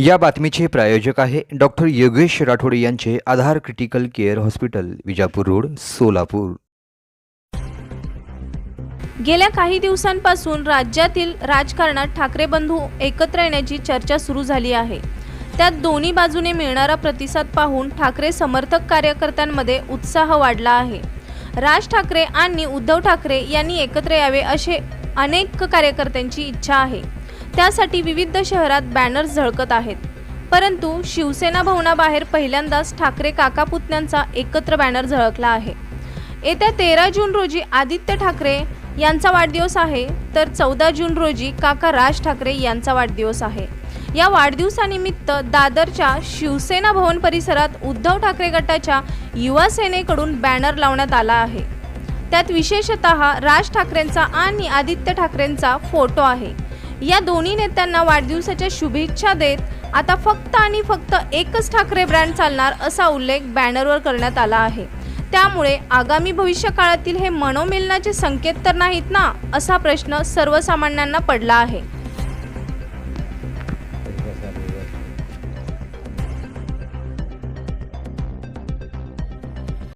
या बातमीचे प्रायोजक आहे डॉक्टर योगेश राठोड यांचे Aadhaar critical care hospital Vijapur road Solapur. गेल्या काही दिवसांपासून राज्यातील राजकारणात ठाकरे बंधू एकत्र येण्याची चर्चा सुरू झाली आहे. त्यात दोन्ही बाजूने मिळणारा प्रतिसाद पाहून ठाकरे समर्थक कार्यकर्त्यांमध्ये उत्साह वाढला आहे. राज ठाकरे आणि उद्धव ठाकरे यांनी एकत्र यावे असे अनेक कार्यकर्त्यांची इच्छा आहे. त्यासाठी विविध शहरात बॅनर्स झळकत आहेत. परंतु शिवसेना भवनाबाहेर पहिल्यांदाच ठाकरे काका पुतण्यांचा एकत्र बॅनर झळकला आहे. येत्या तेरा जून रोजी आदित्य ठाकरे यांचा वाढदिवस आहे तर चौदा जून रोजी काका राज ठाकरे यांचा वाढदिवस आहे. या वाढदिवसानिमित्त दादरच्या शिवसेना भवन परिसरात उद्धव ठाकरे गटाच्या युवा सेनेकडून बॅनर लावण्यात आला आहे. त्यात विशेषतः राज ठाकरेंचा आणि आदित्य ठाकरेंचा फोटो आहे. या दोन्ही नेत्यांना वाढदिवसाच्या शुभेच्छा देत आता फक्त आणि फक्त एकच ठाकरे ब्रँड चालणार असा उल्लेख बॅनरवर करण्यात आला आहे. त्यामुळे आगामी भविष्य काळातील हे मनोमिलनाचे संकेत तर नाहीत ना असा प्रश्न सर्वसामान्यांना पडला आहे.